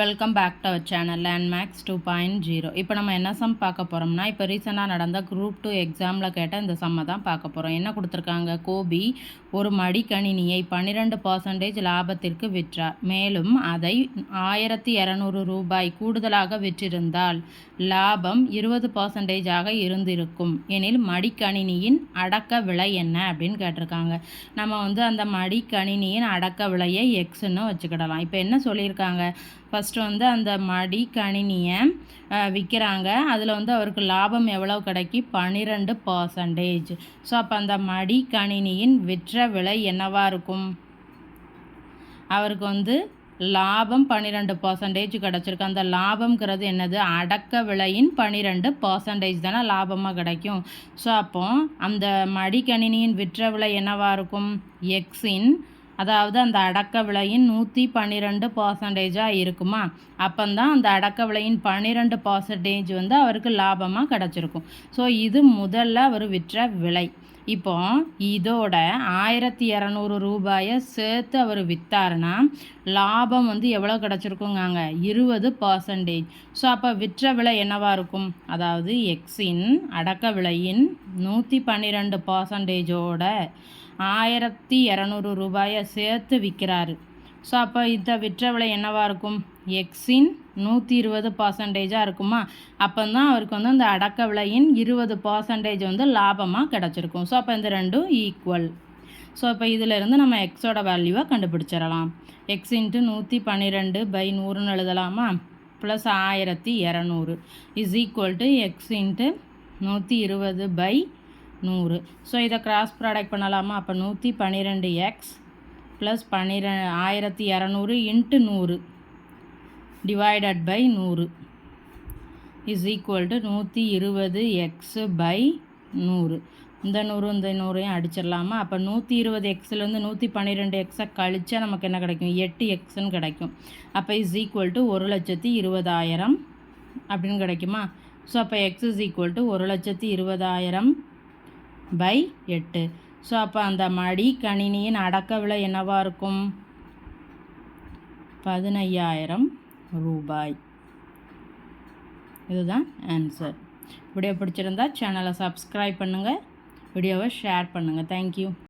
Welcome back to our channel Landmax two point zero இப்போ நம்ம என்ன சம் பார்க்க போகிறோம்னா இப்போ ரீசெண்டாக நடந்த குரூப் டூ எக்ஸாமில் கேட்ட இந்த சம்மை தான் பார்க்க போகிறோம் என்ன கொடுத்துருக்காங்க? கோபி ஒரு மடிக்கணினியை பன்னிரெண்டு பர்சன்டேஜ் லாபத்திற்கு விற்றார். மேலும் அதை ஆயிரத்தி இரநூறு ரூபாய் கூடுதலாக விற்றிருந்தால் லாபம் இருபது பர்சன்டேஜாக இருந்திருக்கும். எனில் மடிக்கணினியின் அடக்க விலை என்ன அப்படின்னு கேட்டிருக்காங்க. நம்ம வந்து அந்த மடிக்கணினியின் அடக்க விலையை எக்ஸ்ன்னு வச்சுக்கிடலாம். இப்போ என்ன சொல்லியிருக்காங்க? ஃபஸ்ட்டு வந்து அந்த மடி கணினியை விற்கிறாங்க அதில் வந்து அவருக்கு லாபம் எவ்வளோ கிடைக்கி? பன்னிரெண்டு பர்சன்டேஜ் ஸோ அப்போ அந்த மடி கணினியின் விற்ற விலை என்னவாக இருக்கும்? அவருக்கு வந்து லாபம் பன்னிரெண்டு பர்சன்டேஜ் கிடச்சிருக்கு. அந்த லாபம்ங்கிறது என்னது? அடக்க விலையின் பன்னிரெண்டு பர்சன்டேஜ் தானே லாபமாக கிடைக்கும். ஸோ அப்போ அந்த மடிக்கணினியின் விற்ற விலை என்னவாக இருக்கும்? எக்ஸின் அதாவது அந்த அடக்க விலையின் நூற்றி பன்னிரெண்டு பர்சன்டேஜாக இருக்குமா? அப்போந்தான் அந்த அடக்க விலையின் பன்னிரெண்டு பர்சன்டேஜ் வந்து அவருக்கு லாபமாக கிடச்சிருக்கும். ஸோ இது முதல்ல அவர் விற்ற விலை. இப்போ இதோட ஆயிரத்தி இரநூறு ரூபாயை சேர்த்து அவர் விற்றாருன்னா லாபம் வந்து எவ்வளோ கிடச்சிருக்குங்காங்க? இருபது பர்சன்டேஜ் ஸோ அப்போ விற்ற விலை என்னவாக இருக்கும்? அதாவது எக்ஸின் அடக்க விலையின் நூற்றி பன்னிரெண்டு பர்சன்டேஜோட ஆயிரத்தி இரநூறு ரூபாயை சேர்த்து விற்கிறாரு. ஸோ அப்போ இதை விற்ற விலை என்னவாக இருக்கும்? எக்ஸின் நூற்றி இருபது பர்சன்டேஜாக இருக்குமா? அப்போ தான் அவருக்கு வந்து அந்த அடக்க விலையின் இருபது பர்சன்டேஜ் வந்து லாபமாக கிடச்சிருக்கும். ஸோ அப்போ இந்த ரெண்டும் ஈக்குவல் ஸோ இப்போ இதிலிருந்து நம்ம எக்ஸோட வேல்யூவை கண்டுபிடிச்சிடலாம். எக்ஸ் இன்ட்டு நூற்றி பன்னிரெண்டு பை நூறுன்னு எழுதலாமா? ப்ளஸ் ஆயிரத்தி இரநூறு is equal to X into நூற்றி இருபது பை நூறு. ஸோ இதை கிராஸ் ப்ராடக்ட் பண்ணலாமா? அப்போ நூற்றி பன்னிரெண்டு எக்ஸ் ப்ளஸ் பன்னிர ஆயிரத்தி இரநூறு இன்ட்டு நூறு டிவைடட் பை நூறு இஸ் ஈக்குவல் டு நூற்றி இருபது எக்ஸு பை நூறு. இந்த நூறு இந்த நூறையும் அடிச்சிடலாமா? அப்போ நூற்றி இருபது எக்ஸ்லேருந்து நூற்றி பன்னிரெண்டு எக்ஸை கழிச்சா நமக்கு என்ன கிடைக்கும்? எட்டு எக்ஸ்ன்னு கிடைக்கும். அப்போ இஸ் ஈக்குவல் டு ஒரு லட்சத்தி இருபதாயிரம் அப்படின்னு கிடைக்குமா? ஸோ அப்போ எக்ஸ் இஸ் ஈக்குவல் டு ஒரு லட்சத்தி இருபதாயிரம் பை எட்டு. ஸோ அப்போ அந்த மடி கணினியின் அடக்க விலை என்னவாக இருக்கும்? பதினையாயிரம் ரூபாய். இதுதான் ஆன்சர் வீடியோ பிடிச்சிருந்தா சேனலை சப்ஸ்கிரைப் பண்ணுங்கள் வீடியோவை ஷேர் பண்ணுங்கள் தேங்க்யூ